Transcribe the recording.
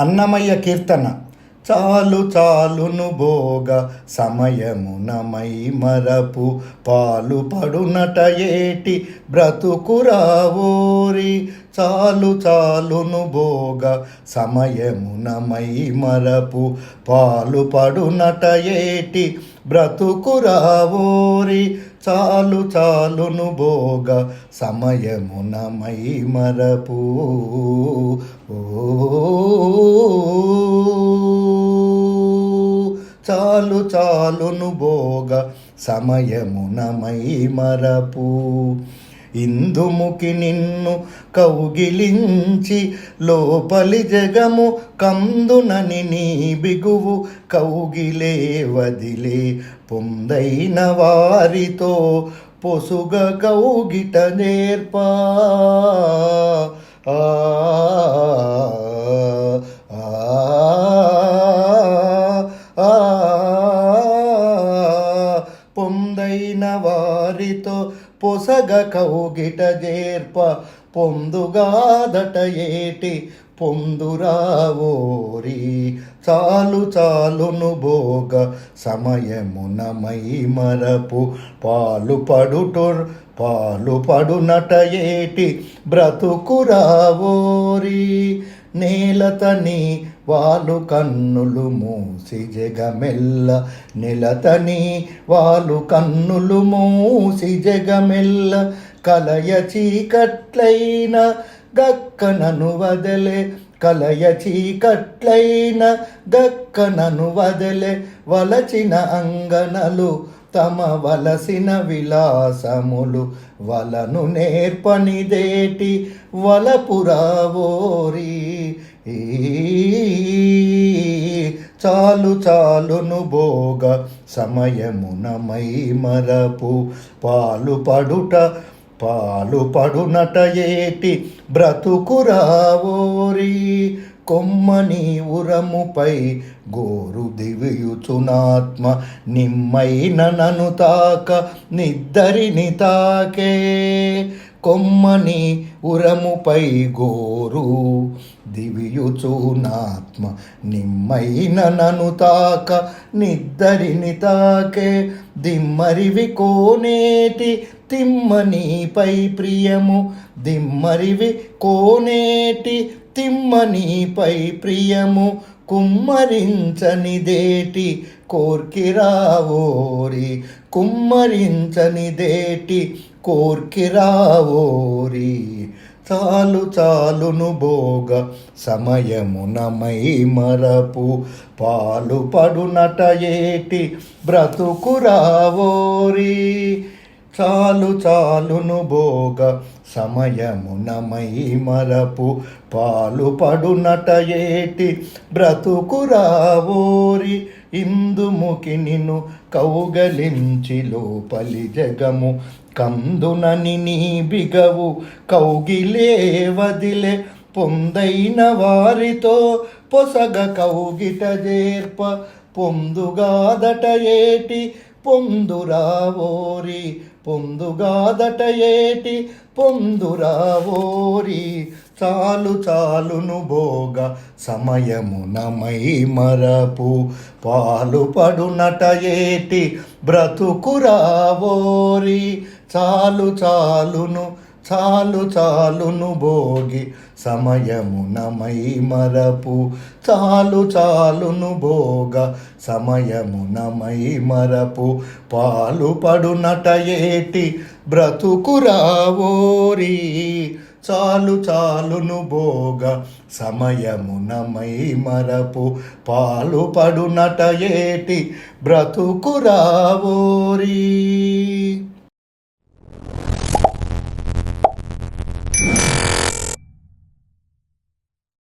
అన్నమయ్య కీర్తన. చాలు చాలును భోగ సమయమునమై మరపు పాలు పడునట ఏటి బ్రతుకురావోరి చాలు చాలును భోగ సమయమునమై మరపు పాలు పడునట ఏటి బ్రతుకురావోరి చాలు చాలును భోగ సమయమున మై మరపు. చాలు చాలును భోగ సమయమున మై మరపు. ఇందుముకి నిన్ను కౌగిలించి లోపలి జగము కందునని నీ బిగువు కౌగిలే వదిలే. పొందైన వారితో పొసుగ కౌగిట నేర్పా. ఆ, పొందైన వారితో పొసగ కౌగిట జేర్ప పొందుగాదట ఏటి పొందురావోరి. చాలు చాలును భోగ సమయమునమై మరపు. పాలు పడుటొర్ పాలు పడునట ఏటి బ్రతుకురావోరి నేలతని వాలు కన్నులు మూసి జగమెల్ల. నిలతని వాలు కన్నులు మూసి జగమెల్ల. కలయ చీకట్లైన గక్కనను వదలే కలయ చీకట్లైన గక్కనను వదలే వలచిన అంగనలు తమ వలసిన విలాసములు వలను నేర్పనిదేటి వలపురావోరి ఈ చాలు చాలును భోగ సమయమునమై మరపు పాలు పడుట పాలు పడునట ఏటి బ్రతుకురావోరి కొమ్మని ఉరముపై గోరు దివియుచునాత్మ నిమ్మైన నను తాక నిద్దరిని తాకే. కొమ్మని ఉరముపై గోరు దివియుచునాత్మ నిమ్మైన నను తాక నిద్దరిని తాకే. దిమ్మరివి కోనేటి తిమ్మనీపై ప్రియము దిమ్మరివి కోనేటి తిమ్మనీపై ప్రియము కుమ్మరించనిదేటి కోర్కిరావోరి కుమ్మరించనిదేటి కోర్కిరావోరి. చాలు చాలును భోగ సమయమునమై మరపు పాలు పడునట ఏటి బ్రతుకురావోరి. చాలు చాలును భోగ సమయమునమై మరపు పాలు పడునట ఏటి బ్రతుకురావోరి ఇందుముకి నిన్ను కౌగలించి లోపలి జగము కందునని నీ బిగవు కౌగిలే వదిలే పొందైన వారితో పొసగ కౌగిట జేర్ప పొందుగాదట ఏటి పొందురావోరి పొందుగాదట ఏటి? పొందురావోరి చాలు చాలును భోగ సమయమునమై మరపు పాలు పడునట ఏటి? బ్రతుకురావోరి చాలు చాలును చాలు చాలును భోగి సమయమునమై మరపు చాలు చాలును భోగ సమయమునమై మరపు పాలు పడునట ఏటి బ్రతుకురావోరి చాలు చాలును భోగ సమయమునమై మరపు పాలు పడునట ఏటి బ్రతుకురావోరి